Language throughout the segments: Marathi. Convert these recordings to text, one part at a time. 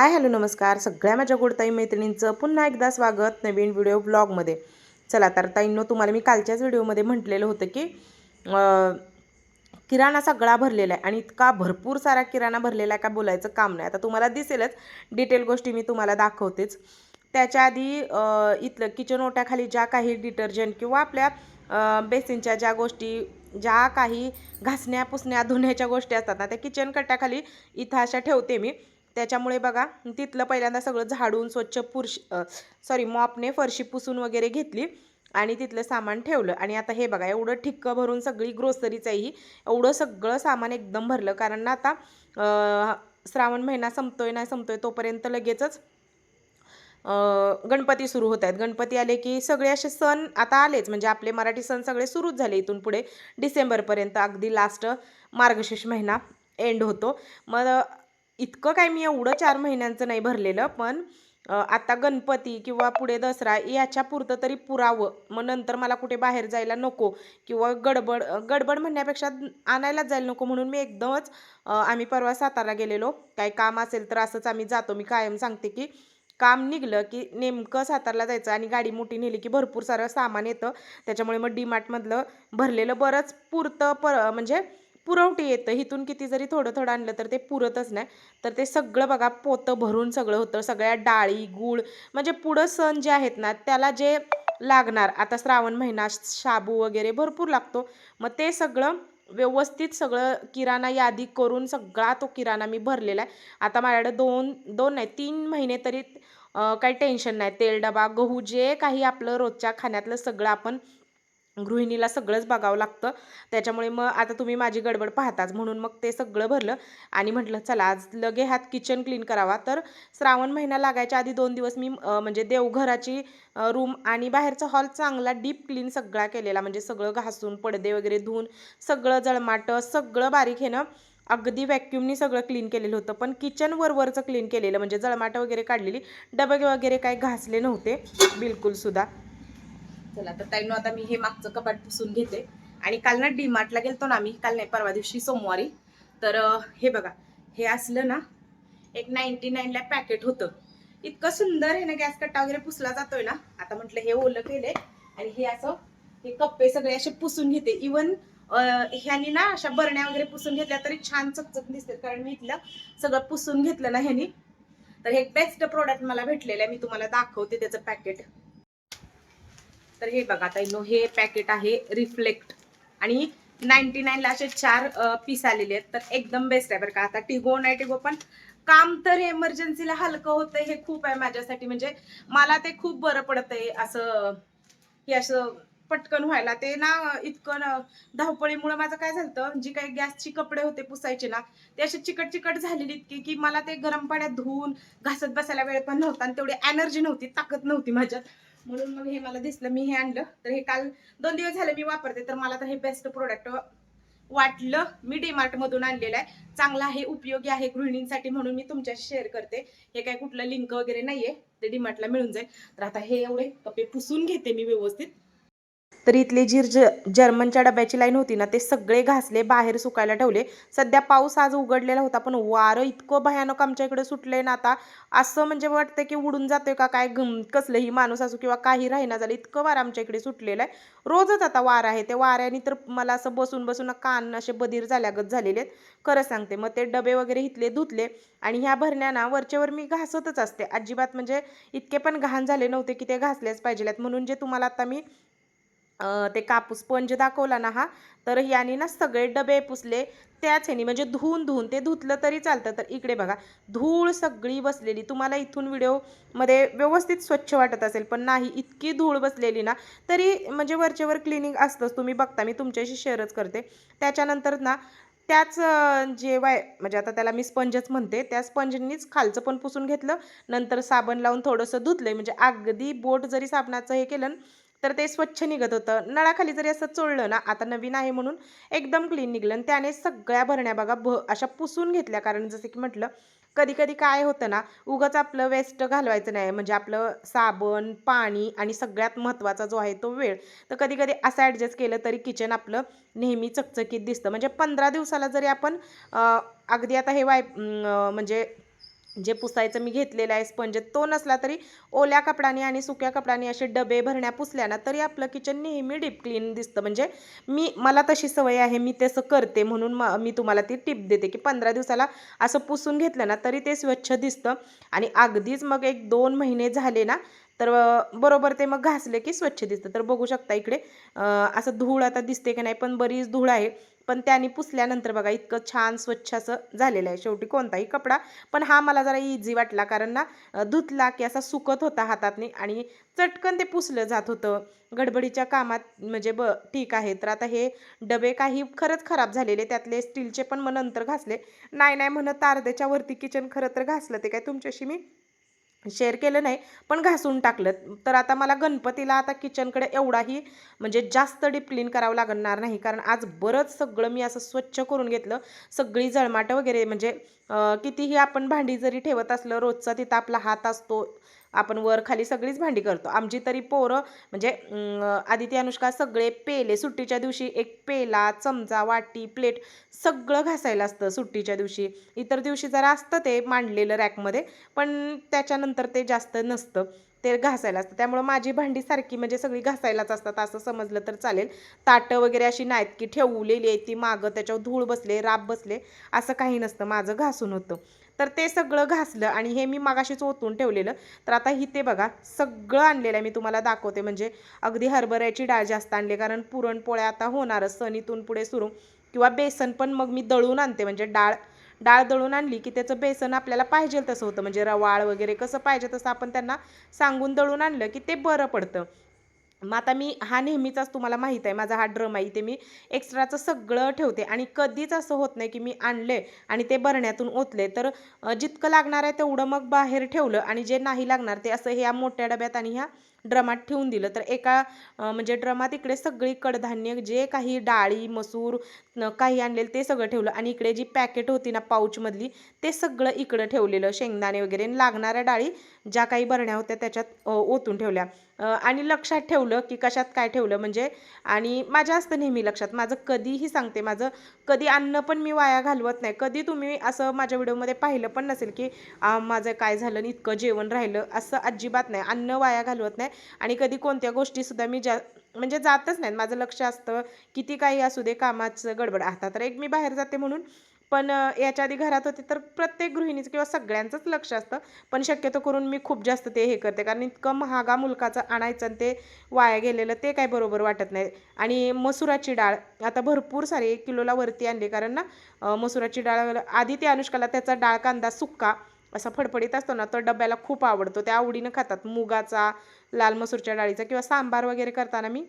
हाय हॅलो नमस्कार. सगळ्या माझ्या गोडताई मैत्रिणींचं पुन्हा एकदा स्वागत नवीन व्हिडिओ ब्लॉगमध्ये चला तर ताईंनो तुम्हाला मी कालच्याच व्हिडिओमध्ये म्हटलेलं होतं की किराणा सगळा भरलेला आहे आणि इतका भरपूर सारा किराणा भरलेला आहे का बोलायचं काम नाही. आता तुम्हाला दिसेलच डिटेल गोष्टी मी तुम्हाला दाखवतेच. त्याच्या आधी इथलं किचन ओट्याखाली ज्या काही डिटर्जंट किंवा आपल्या बेसिनच्या ज्या गोष्टी ज्या काही घासण्या पुसण्या धुण्याच्या गोष्टी असतात ना त्या किचन कट्ट्याखाली इथं अशा ठेवते मी. त्याच्यामुळे बघा तिथलं पहिल्यांदा सगळं झाडून स्वच्छ पुरश सॉरी मॉपने फरशी पुसून वगैरे घेतली आणि तिथलं सामान ठेवलं. आणि आता हे बघा एवढं ठिक्क भरून सगळी ग्रोसरीच आहे ही एवढं सगळं सामान एकदम भरलं. कारण ना आता श्रावण महिना संपतोय नाही संपतोय तोपर्यंत लगेचच गणपती सुरू होत आहेत गणपती आले की सगळे असे सण आता आलेच. म्हणजे आपले मराठी सण सगळे सुरूच झाले इथून पुढे. डिसेंबरपर्यंत अगदी लास्ट मार्गशीर्ष महिना एंड होतो. मग इतकं काय मी एवढं चार महिन्यांचं नाही भरलेलं पण आता गणपती किंवा पुढे दसरा याच्या पुरतं तरी पुरावं. मग नंतर मला कुठे बाहेर जायला नको किंवा गडबड गडबड म्हणण्यापेक्षा आणायलाच जायला नको म्हणून मी एकदमच आम्ही परवा सातारा गेलेलो. काही काम असेल तर असंच आम्ही जातो. मी कायम सांगते की काम निघलं की नेमकं सातारला जायचं आणि गाडी मोठी नेली की भरपूर सारं सामान येतं. त्याच्यामुळे मग डी मार्टमधलं भरलेलं बरंच पुरतं पर म्हणजे पुरवठी येतं. इथून किती जरी थोडं थोडं आणलं तर ते पुरतच नाही. तर ते सगळं बघा पोतं भरून सगळं होतं. सगळ्या डाळी गूळ म्हणजे पुढं सण जे आहेत ना त्याला जे लागणार आता श्रावण महिना शाबू वगैरे भरपूर लागतो. मग ते सगळं व्यवस्थित सगळं किराणा यादी करून सगळा तो किराणा मी भरलेला आहे. आता माझ्याकडे दोन दोन नाही तीन महिने तरी काही टेन्शन नाही. तेल डबा गहू जे काही आपलं रोजच्या खाण्यातलं सगळं आपण गृहिणीला सगळंच बघावं लागतं. त्याच्यामुळे मग आता तुम्ही माझी गडबड पाहताच. म्हणून मग ते सगळं भरलं आणि म्हटलं चला आज लगे हात किचन क्लीन करावा. तर श्रावण महिना लागायच्या आधी दोन दिवस मी म्हणजे देवघराची रूम आणि बाहेरचा हॉल चांगला डीप क्लीन सगळा केलेला. म्हणजे सगळं घासून पडदे वगैरे धुवून सगळं जळमाटं सगळं बारीक आहे ना अगदी व्हॅक्युमनी सगळं क्लीन केलेलं होतं. पण किचन वरवरचं क्लीन केलेलं. म्हणजे जळमाटं वगैरे काढलेली. डबे वगैरे काही घासले नव्हते. बिलकुलसुद्धा चला तर ताईनो आता मी हे मागचं कपाट पुसून घेते. आणि काल ना डी मार्टला गेलतो ना आम्ही काल नाही परवा दिवशी सोमवारी. तर हे बघा हे असलं ना एक नाईन्टी नाईनला पॅकेट होतं. इतकं सुंदर आहे ना गॅस कट्टा वगैरे पुसला जातोय ना. आता म्हटलं हे ओलं केलंय आणि हे असं हे कप्पे सगळे असे पुसून घेते. इवन ह्यानी ना अशा बरण्या वगैरे पुसून घेतल्या तरी छान चकचक दिसते कारण मी इथलं सगळं पुसून घेतलं ना ह्यानी. तर हे बेस्ट प्रोडक्ट मला भेटलेलं आहे. मी तुम्हाला दाखवते त्याचं पॅकेट तर हे बघा आता इनो हे पॅकेट आहे रिफ्लेक्ट आणि नाईन्टी नाईनला असे चार पीस आलेले आहेत. तर एकदम बेस्ट आहे बरं का. आता टिगो नाही टिगो पण काम तर हे इमर्जन्सीला हलकं होतं हे खूप आहे माझ्यासाठी. म्हणजे मला ते खूप बरं पडतंय असं हे असं पटकन व्हायला. ते ना इतकं धावपळीमुळे माझं काय झालं जी काही गॅसची कपडे होते पुसायचे ना ते असे चिकट चिकट झालेली इतकी की मला ते गरम पाण्यात धुवून घासत बसायला वेळ पण नव्हता आणि तेवढी एनर्जी नव्हती ताकद नव्हती माझ्यात. म्हणून मग हे मला दिसलं मी हे आणलं. तर हे काल दोन दिवस झाले मी वापरते तर मला तर हे बेस्ट प्रोडक्ट वाटलं. मी डीमार्ट मधून आणलेलं आहे. चांगला आहे उपयोगी आहे गृहिणींसाठी म्हणून मी तुमच्याशी शेअर करते. हे काय कुठलं लिंक वगैरे नाहीये ते डीमार्टला मिळून जाईल. तर आता हे एवढे कपे पुसून घेते मी व्यवस्थित. तर इथली जी ज जर्मनच्या डब्याची लाईन होती ना ते सगळे घासले बाहेर सुकायला ठेवले. सध्या पाऊस आज उघडलेला होता पण वारं इतकं भयानक आमच्या इकडे सुटले ना आता. असं म्हणजे वाटतं की उडून जातोय का काय गम कसलंही माणूस असो किंवा काही राहीना झालं इतकं वारं आमच्या इकडे सुटलेलं आहे. रोजच आता वारं आहे. त्या वाऱ्याने तर मला असं बसून बसून कान असे बधीर झाल्यागत झालेले आहेत. खरं सांगते मग ते डबे वगैरे इथले धुतले आणि ह्या भरण्याना वरचेवर मी घासतच असते. अजिबात म्हणजे इतके पण घाण झाले नव्हते की ते घासलेच पाहिजेत म्हणून जे तुम्हाला आता मी ते कापूस स्पंज दाखवला ना हा तर याने ना सगळे डबे पुसले. त्याच ह्यानी म्हणजे धुवून धुवून ते धुतलं तरी चालतं. तर इकडे बघा धूळ सगळी बसलेली. तुम्हाला इथून व्हिडिओमध्ये व्यवस्थित स्वच्छ वाटत असेल पण नाही इतकी धूळ बसलेली ना तरी म्हणजे वरचेवर क्लिनिंग असतंच. तुम्ही बघता मी तुमच्याशी शेअरच करते. त्याच्यानंतर ना त्याच जे वाय म्हणजे आता त्याला मी स्पंजच म्हणते त्या स्पंजनीच खालचं पण पुसून घेतलं. नंतर साबण लावून थोडंसं धुतलंय. म्हणजे अगदी बोट जरी साबणाचं हे केलं तर ते स्वच्छ निघत होतं. नळाखाली जरी असं चोळलं ना आता नवीन आहे म्हणून एकदम क्लीन निघलं आणि त्याने सगळ्या भरण्या बघा भ अशा पुसून घेतल्या. कारण जसं की म्हटलं कधी कधी काय होतं ना उगाच आपलं वेस्ट घालवायचं नाही. म्हणजे आपलं साबण पाणी आणि सगळ्यात महत्त्वाचा जो आहे तो वेळ. तर कधी कधी असं ॲडजस्ट केलं तरी किचन आपलं नेहमी चकचकीत दिसतं. म्हणजे पंधरा दिवसाला जरी आपण अगदी आता हे वाय म्हणजे जे पुसायचं मी घेतलेलं आहे स्पंज तो नसला तरी ओल्या कपड्यांनी आणि सुक्या कपड्यांनी असे डबे भरण्या पुसल्या ना तरी आपलं किचन नेहमी डीप क्लीन दिसतं. म्हणजे मी मला तशी सवय आहे मी तसं करते म्हणून म मी तुम्हाला ती टिप देते की पंधरा दिवसाला असं पुसून घेतलं ना तरी ते स्वच्छ दिसतं. आणि अगदीच मग एक दोन महिने झाले ना तर बरोबर ते मग घासले की स्वच्छ दिसतं. तर बघू शकता इकडे असं धूळ आता दिसते की नाही पण बरीच धूळ आहे. पण त्याने पुसल्यानंतर बघा इतकं छान स्वच्छ असं झालेलं आहे. शेवटी कोणताही कपडा पण हा मला जरा इझी वाटला. कारण ना धुतला की असा सुकत होता हातातनी आणि चटकन ते पुसलं जात होतं. गडबडीच्या कामात म्हणजे ब ठीक आहे. तर आता हे डबे काही खरंच खराब झालेले. त्यातले स्टीलचे पण मग नंतर घासले. नाही नाही म्हणत अर्ध्याच्या वरती किचन खरं तर घासलं. ते काय तुमच्याशी मी शेअर केलं नाही पण घासून टाकलं. तर आता मला गणपतीला आता किचनकडे एवढाही म्हणजे जास्त डीप क्लीन करावं लागणार नाही. कारण आज बरंच सगळं मी असं स्वच्छ करून घेतलं. सगळी जळमाटं वगैरे म्हणजे कितीही आपण भांडी जरी ठेवत असलं रोजचा तिथं आपला हात असतो आपण वर खाली सगळीच भांडी करतो. आमची तरी पोरं म्हणजे आदिती अनुष्का सगळे पेले सुट्टीच्या दिवशी एक पेला चमचा वाटी प्लेट सगळं घासायला असतं सुट्टीच्या दिवशी. इतर दिवशी जरा असतं ते मांडलेलं रॅकमध्ये पण त्याच्यानंतर ते जास्त नसतं. ते घासायला असतं. त्यामुळं माझी भांडी सारखी म्हणजे सगळी घासायलाच असतात. असं समजलं तर चालेल. ताटं वगैरे अशी नाहीत की ठेवलेली आहे ती मागं त्याच्यावर धूळ बसले राब बसले असं काही नसतं. माझं घासून होतं. तर ते सगळं घासलं आणि हे मी मागाशीच ओतून ठेवलेलं. तर आता ते बघा सगळं आणलेलं आहे. मी तुम्हाला दाखवते. म्हणजे अगदी हरभऱ्याची डाळ जास्त आणली. कारण पुरणपोळ्या आता होणारच. सणीतून पुढे सुरू. किंवा बेसन पण मग मी दळून आणते. म्हणजे डाळ डाळ दळून आणली की त्याचं बेसन आपल्याला पाहिजे तसं होतं. म्हणजे रवाळ वगैरे कसं पाहिजे तसं आपण त्यांना सांगून दळून आणलं की ते बरं पडतं. मग आता मी हा नेहमीचाच तुम्हाला माहीत आहे माझा हा ड्रम आहे ते मी एक्स्ट्राचं सगळं ठेवते. आणि कधीच असं होत नाही की मी आणले आणि ते भरण्यातून ओतले. तर जितकं लागणार आहे तेवढं मग बाहेर ठेवलं आणि जे नाही लागणार ते असं ह्या मोठ्या डब्यात आणि ह्या ड्रमात ठेवून दिलं. तर एका म्हणजे ड्रमात इकडे सगळी कडधान्य जे काही डाळी मसूर काही आणलेलं ते सगळं ठेवलं. आणि इकडे जी पॅकेट होती ना पाऊचमधली ते सगळं इकडं ठेवलेलं शेंगदाणे वगैरे. लागणाऱ्या डाळी ज्या काही बरण्या होत्या त्याच्यात ओतून ठेवल्या. आणि लक्षात ठेवलं की कशात काय ठेवलं म्हणजे आणि माझ्या असतं नेहमी लक्षात माझं कधीही सांगते माझं कधी अन्न पण मी वाया घालवत नाही कधी तुम्ही असं माझ्या व्हिडिओमध्ये पाहिलं पण नसेल की माझं काय झालं इतकं जेवण राहिलं असं अजिबात नाही अन्न वाया घालवत नाही आणि कधी कोणत्या गोष्टीसुद्धा मी जा म्हणजे जातच नाहीत माझं लक्ष असतं किती काही असू दे कामाचं गडबड. आता तर एक मी बाहेर जाते म्हणून पण याच्या आधी घरात होते तर प्रत्येक गृहिणीचं किंवा सगळ्यांचंच लक्ष असतं. पण शक्यतो करून मी खूप जास्त ते हे करते. कारण इतकं महागा मुलकाचं आणायचं आणि ते वाया गेलेलं ते काय बरोबर वाटत नाही. आणि मसुराची डाळ आता भरपूर सारी एक किलोला वरती आणली. कारण ना मसुराची डाळ आधी ते अनुष्काला त्याचा डाळ कांदा सुक्का असा फडफडीत असतो ना तो डब्याला खूप आवडतो. त्या आवडीनं खातात. मुगाचा लाल मसूरच्या डाळीचा किंवा सांबार वगैरे करताना मी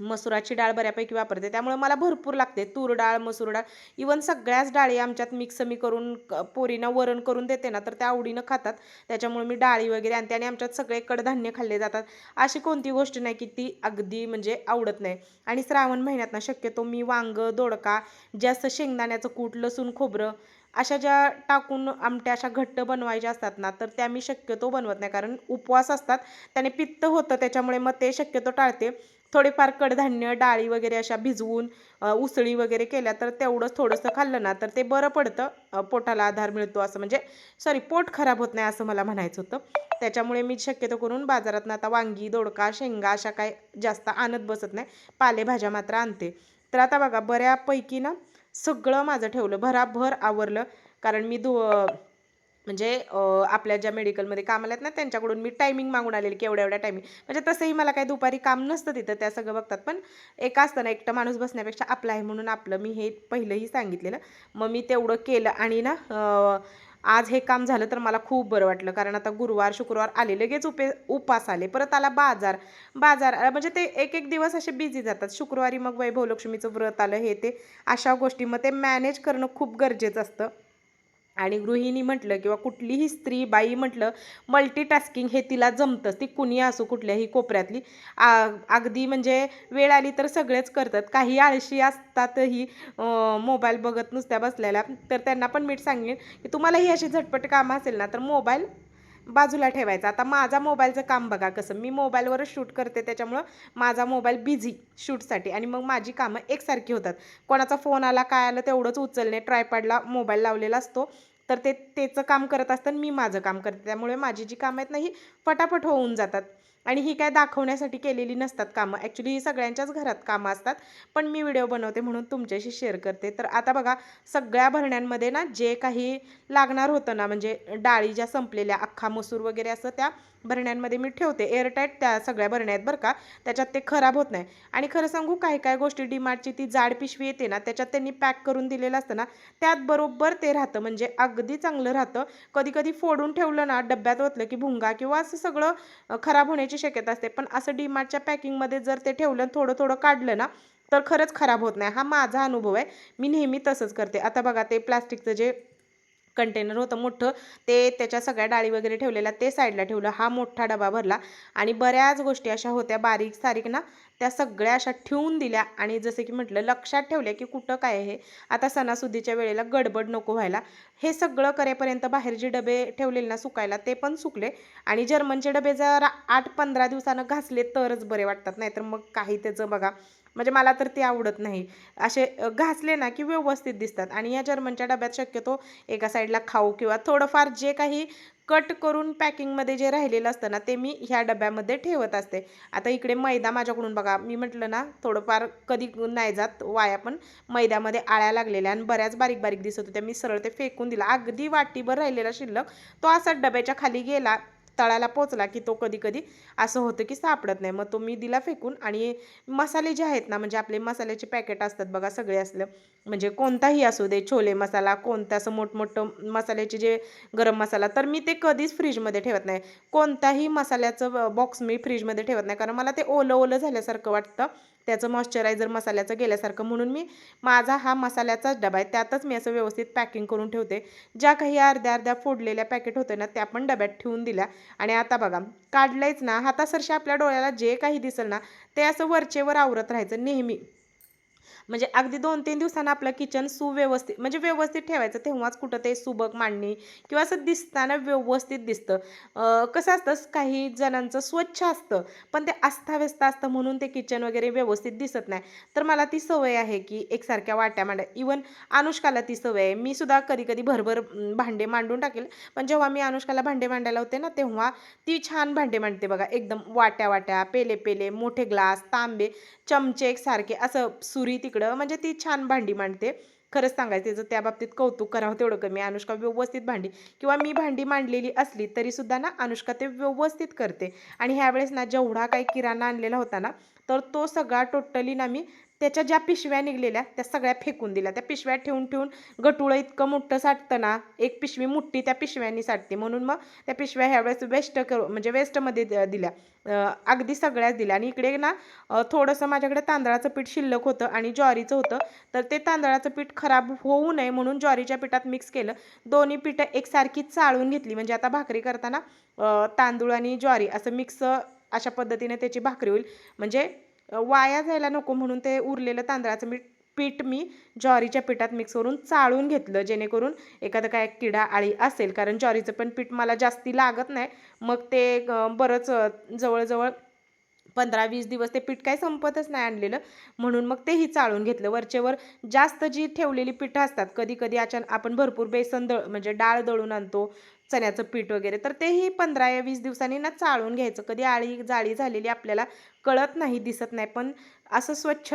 मसुराची डाळ बऱ्यापैकी वापरते. त्यामुळे मला भरपूर लागते. तूर डाळ मसूर डाळ इवन सगळ्याच डाळी आमच्यात मिक्स मी करून पोरींना वरण करून देते ना तर त्या आवडीनं खातात. त्याच्यामुळे मी डाळी वगैरे आणते आणि आमच्यात सगळे कडधान्य खाल्ले जातात. अशी कोणती गोष्ट नाही की ती अगदी म्हणजे आवडत नाही. आणि श्रावण महिन्यात ना शक्यतो मी वांग दोडका जास्त शेंगदाण्याचं कूट लसूण खोबरं अशा ज्या टाकून आमट्या अशा घट्ट बनवायच्या असतात ना तर त्या मी शक्यतो बनवत नाही. कारण उपवास असतात त्याने पित्त होतं त्याच्यामुळे मग ते शक्यतो टाळते. थोडेफार कडधान्य डाळी वगैरे अशा भिजवून उसळी वगैरे केल्या तर तेवढंच थोडंसं खाल्लं ना तर ते बरं पडतं. पोटाला आधार मिळतो असं. म्हणजे सॉरी पोट खराब होत नाही असं मला म्हणायचं होतं. त्याच्यामुळे मी शक्यतो करून बाजारातनं आता वांगी दोडका शेंगा अशा काय जास्त आणत बसत नाही. पालेभाज्या मात्र आणते. तर आता बघा बऱ्यापैकी ना सगळं माझं ठेवलं. भराभर आवरलं. कारण मी दु म्हणजे आपल्या ज्या मेडिकलमध्ये कामाला आहेत ना त्यांच्याकडून मी टायमिंग मागून आलेली की एवढ्या एवढ्या टायमिंग म्हणजे तसंही मला काही दुपारी काम नसतं तिथं त्या सगळं बघतात. पण एक असतं ना एकटं माणूस बसण्यापेक्षा आपलं आहे म्हणून आपलं. मी हे पहिलंही सांगितलेलं. मग मी तेवढं केलं आणि ना आज हे काम झालं तर मला खूप बरं वाटलं. कारण आता गुरुवार शुक्रवार आले लगेच उपे उपास आले. परत आला बाजार. बाजार म्हणजे ते एक एक दिवस असे बिझी जातात. शुक्रवारी मग वैभवलक्ष्मीचं व्रत आलं हे ते अशा गोष्टी. मग ते मॅनेज करणं खूप गरजेचं असतं. आणि गृहिणी म्हटलं किंवा कुठलीही स्त्री बाई म्हटलं मल्टीटास्किंग हे तिला जमतंच. ती कुणी असो कुठल्याही कोपऱ्यातली आ अगदी म्हणजे वेळ आली तर सगळेच करतात. काही आळशी असतातही मोबाईल बघत नुसत्या बसलेल्या. तर त्यांना पण मीठ सांगेन की तुम्हाला ही अशी झटपट कामं असेल ना तर मोबाईल बाजूला ठेवायचा. आता माझा मोबाईलचं काम बघा कसं. मी मोबाईलवरच शूट करते त्याच्यामुळं माझा मोबाईल बिझी शूटसाठी आणि मग माझी कामं एकसारखी होतात. कोणाचा फोन आला काय आलं तेवढंच उचलणे. ट्रायपॅडला मोबाईल लावलेला असतो. तर ते त्याचं काम करत असताना मी माझं काम करते. त्यामुळे माझी जी कामं आहेत ना ही पटापट होऊन जातात. आणि ही काय दाखवण्यासाठी केलेली नसतात कामं. ॲक्च्युली ही सगळ्यांच्याच घरात कामं असतात. पण मी व्हिडिओ बनवते म्हणून तुमच्याशी शेअर करते. तर आता बघा सगळ्या भरण्यांमध्ये ना जे काही लागणार होतं ना म्हणजे डाळी ज्या संपलेल्या अख्खा मसूर वगैरे असं त्या भरण्यांमध्ये मी ठेवते. एअरटाईट त्या सगळ्या भरण्या आहेत बरं का. त्याच्यात ते खराब होत नाही. आणि खरं सांगू काही काय गोष्टी डीमार्टची ती जाड पिशवी येते ना त्याच्यात त्यांनी पॅक करून दिलेलं असतं ना त्यात बरोबर ते राहतं. म्हणजे अगदी चांगलं राहतं. कधी कधी फोडून ठेवलं ना डब्यात ओतलं की भुंगा किंवा असं सगळं खराब होण्याची शक्यता असते. पण असं डीमार्टच्या पॅकिंगमध्ये जर ते ठेवलं थोडं थोडं काढलं ना तर खरंच खराब होत नाही. हा माझा अनुभव आहे. मी नेहमी तसंच करते. आता बघा ते प्लास्टिकचं जे कंटेनर होतं मोठं ते त्याच्या सगळ्या डाळी वगैरे ठेवलेल्या ते साईडला ठेवलं हा मोठा डबा भरला. आणि बऱ्याच गोष्टी अशा होत्या बारीक सारीक ना त्या सगळ्या अशा ठेवून दिल्या. आणि जसं की म्हटलं लक्षात ठेवल्या की कुठं काय हे आता सणासुदीच्या वेळेला गडबड नको व्हायला. हे सगळं करेपर्यंत बाहेर जे डबे ठेवलेले ना सुकायला ते पण सुकले. आणि जर्मनचे डबे जर आठ पंधरा दिवसानं घासले तरच बरे वाटतात. नाहीतर मग काही त्याचं बघा म्हणजे मला तर ते आवडत नाही. असे घासले ना की व्यवस्थित दिसतात. आणि या जर्मनच्या डब्यात शक्यतो एका साईडला खाऊ किंवा थोडंफार जे काही कट करून पॅकिंगमध्ये जे राहिलेलं असतं ना ते मी ह्या डब्यामध्ये ठेवत असते. आता इकडे मैदा माझ्याकडून बघा मी म्हटलं ना थोडंफार कधी नाही जात वाया पण मैद्यामध्ये आळ्या लागलेल्या आणि बऱ्याच बारीक बारीक दिसत होत्या. मी सरळ ते फेकून दिला. अगदी वाटीभर राहिलेला शिल्लक तो असा डब्याच्या खाली गेला. तळाला पोचला की तो कधी कधी असं होतं की सापडत नाही. मग तो मी दिला फेकून आणि मसाले जे आहेत ना म्हणजे आपले मसाल्याचे पॅकेट असतात बघा सगळे असलं म्हणजे कोणताही असू दे छोले मसाला कोणता असं मोठमोठं मसाल्याचे जे गरम मसाला तर मी ते कधीच फ्रीजमध्ये ठेवत नाही. कोणताही मसाल्याचं बॉक्स मी फ्रीजमध्ये ठेवत नाही कारण मला ते ओलं ओलं झाल्यासारखं वाटतं. त्याचं मॉइश्चरायझर मसाल्याचं गेल्यासारखं म्हणून मी माझा हा मसाल्याचाच डबा आहे त्यातच मी असं व्यवस्थित पॅकिंग करून ठेवते. ज्या काही अर्ध्या अर्ध्या फोडलेल्या पॅकेट होते ना त्या पण डब्यात ठेवून दिल्या. आणि आता बघा काढलंयच ना हातासरशी आपल्या डोळ्याला जे काही दिसेल ना ते असं वरचेवर आवरत राहायचं नेहमी. म्हणजे अगदी दोन तीन दिवसांना आपलं किचन सुव्यवस्थित म्हणजे व्यवस्थित ठेवायचं तेव्हाच कुठं ते सुबक मांडणी किंवा असं दिसताना व्यवस्थित दिसतं. कसं असतं काही जणांचं स्वच्छ असतं पण ते अस्ताव्यस्त असतं म्हणून ते किचन वगैरे व्यवस्थित दिसत नाही. तर मला ती सवय आहे की एकसारख्या वाट्या मांडा. इवन अनुष्काला ती सवय आहे. मी सुद्धा कधी कधी भरभर भांडे मांडून टाकेल पण जेव्हा मी अनुष्काला भांडे मांडायला होते ना तेव्हा ती छान भांडे मांडते बघा. एकदम वाट्या वाट्या पेले पेले मोठे ग्लास तांबे चमचे एकसारखे असं सुरी तिकडं म्हणजे ती छान भांडी मांडते. खरंच सांगायचं तिचं त्या बाबतीत कौतुक करावं तेवढं कमी. अनुष्का व्यवस्थित भांडी किंवा मी भांडी मांडलेली असली तरी सुद्धा ना अनुष्का ते व्यवस्थित करते. आणि ह्यावेळेस ना जेवढा काही किराणा आणलेला होता ना तर तो सगळा टोटली ना मी त्याच्या ज्या पिशव्या निघलेल्या त्या सगळ्या फेकून दिल्या. त्या पिशव्या ठेवून ठेवून गटुळं इतकं मोठं साठतं ना एक पिशवी मुठ्ठी त्या पिशव्यांनी साठते. म्हणून मग त्या पिशव्या ह्यावेळेस वेस्ट करू म्हणजे वेस्टमध्ये द- दिल्या. अगदी सगळ्याच दिल्या. आणि इकडे ना थोडंसं माझ्याकडे तांदळाचं पीठ शिल्लक होतं आणि ज्वारीचं होतं. तर ते तांदळाचं पीठ खराब होऊ नये म्हणून ज्वारीच्या पिठात मिक्स केलं. दोन्ही पीठं एकसारखी चाळून घेतली. म्हणजे आता भाकरी करताना तांदूळ आणि ज्वारी असं मिक्स अशा पद्धतीने त्याची भाकरी होईल. म्हणजे वाया जायला नको म्हणून ते उरलेलं तांदळाचं मीठ पीठ मी ज्वारीच्या पिठात मिक्स करून चाळून घेतलं जेणेकरून एखादं काय किडा आळी असेल. कारण ज्वारीचं पण पीठ मला जास्ती लागत नाही. मग ते बरंच जवळजवळ पंधरा वीस दिवस ते पीठ काय संपतच नाही आणलेलं. म्हणून मग तेही चाळून घेतलं. वरचेवर जास्त जी ठेवलेली पिठं असतात कधी कधी अचानक आपण भरपूर बेसन दळ म्हणजे डाळ दळून आणतो चण्याचं पीठ वगैरे तर तेही पंधरा या वीस दिवसांनी ना चाळून घ्यायचं. कधी आळी जाळी झालेली आपल्याला कळत नाही दिसत नाही. पण असं स्वच्छ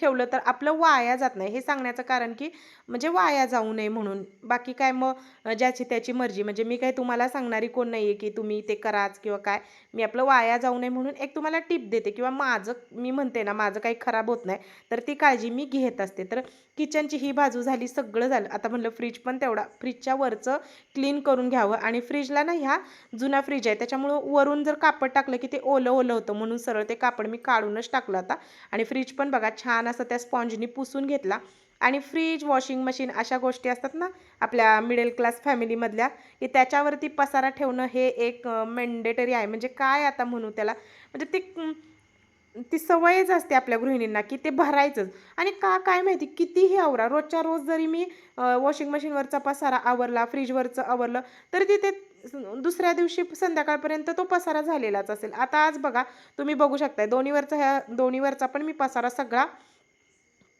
ठेवलं तर आपलं वाया जात नाही. हे सांगण्याचं कारण की म्हणजे वाया जाऊ नये म्हणून. बाकी काय मग ज्याची त्याची मर्जी. म्हणजे मी काय तुम्हाला सांगणारी कोण नाही आहे की तुम्ही ते कराच किंवा काय. मी आपलं वाया जाऊ नये म्हणून एक तुम्हाला टिप देते किंवा माझं मी म्हणते ना माझं काही खराब होत नाही तर ती काळजी मी घेत असते. तर किचनची ही बाजू झाली सगळं झालं. आता म्हणलं फ्रीज पण तेवढा फ्रीजच्या वरचं क्लीन करून घ्यावं आणि फ्रीजला ना ह्या जुना फ्रीज आहे. त्याच्यामुळं वरून जर कापड टाकलं की ते ओलं ओलं होतं म्हणून सरळ ते कापड मी काढूनच टाकलं आता. आणि फ्रीज पण बघा छान असं त्या स्पॉन्जनी पुसून घेतला. आणि फ्रीज वॉशिंग मशीन अशा गोष्टी असतात ना आपल्या मिडल क्लास फॅमिलीमधल्या की त्याच्यावरती पसारा ठेवणं हे एक मेंडेटरी आहे. म्हणजे काय आता म्हणू त्याला? म्हणजे ती ती सवयच असते आपल्या गृहिणींना की ते भरायचंच. आणि का काय माहिती कितीही आवरा रोजच्या रोज जरी मी वॉशिंग मशीनवरचा पसारा आवरला फ्रीजवरचं आवरलं तरी तिथे दुसऱ्या दिवशी संध्याकाळपर्यंत तो पसारा झालेलाच असेल. आता आज बघा तुम्ही बघू शकताय दोन्हीवरचा ह्या दोन्हीवरचा पण मी पसारा सगळा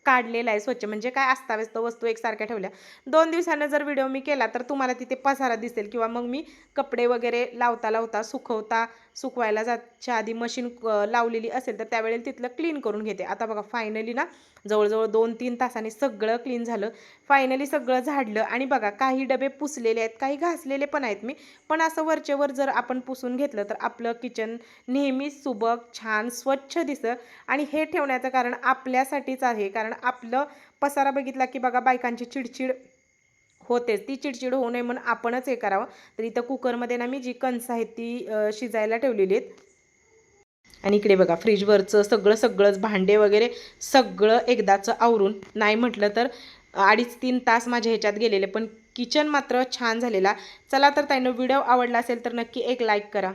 काढलेला आहे स्वच्छ. म्हणजे काय अस्ताव्यस्त वस्तू एकसारख्या ठेवल्या. दोन दिवसानं जर व्हिडिओ मी केला तर तुम्हाला तिथे पसारा दिसेल किंवा मग मी कपडे वगैरे लावता लावता सुकवता सुकवायला जाच्या आधी मशीन लावलेली असेल तर त्यावेळेला तिथलं क्लीन करून घेते. आता बघा फायनली ना जवळजवळ दोन तीन तासाने सगळं क्लीन झालं. फायनली सगळं झाडलं आणि बघा काही डबे पुसलेले आहेत काही घासलेले पण आहेत मी. पण असं वरचेवर जर आपण पुसून घेतलं तर आपलं किचन नेहमीच सुबक छान स्वच्छ दिसतं. आणि हे ठेवण्याचं कारण आपल्यासाठीच आहे. कारण आपलं पसारा बघितला की बघा बायकांची चिडचिड होतेच. ती चिडचिड होऊ नये म्हणून आपणच हे करावं. तर इथं कुकरमध्ये ना मी जी कणसं आहेत ती शिजायला ठेवलेली आहेत. आणि इकडे बघा फ्रीजवरचं सगळं सगळंच भांडे वगैरे सगळं एकदाचं आवरून नाही म्हटलं तर अडीच तीन तास माझ्या ह्याच्यात गेलेले. पण किचन मात्र छान झालेला. चला तर ताईनं व्हिडिओ आवडला असेल तर नक्की एक लाईक करा.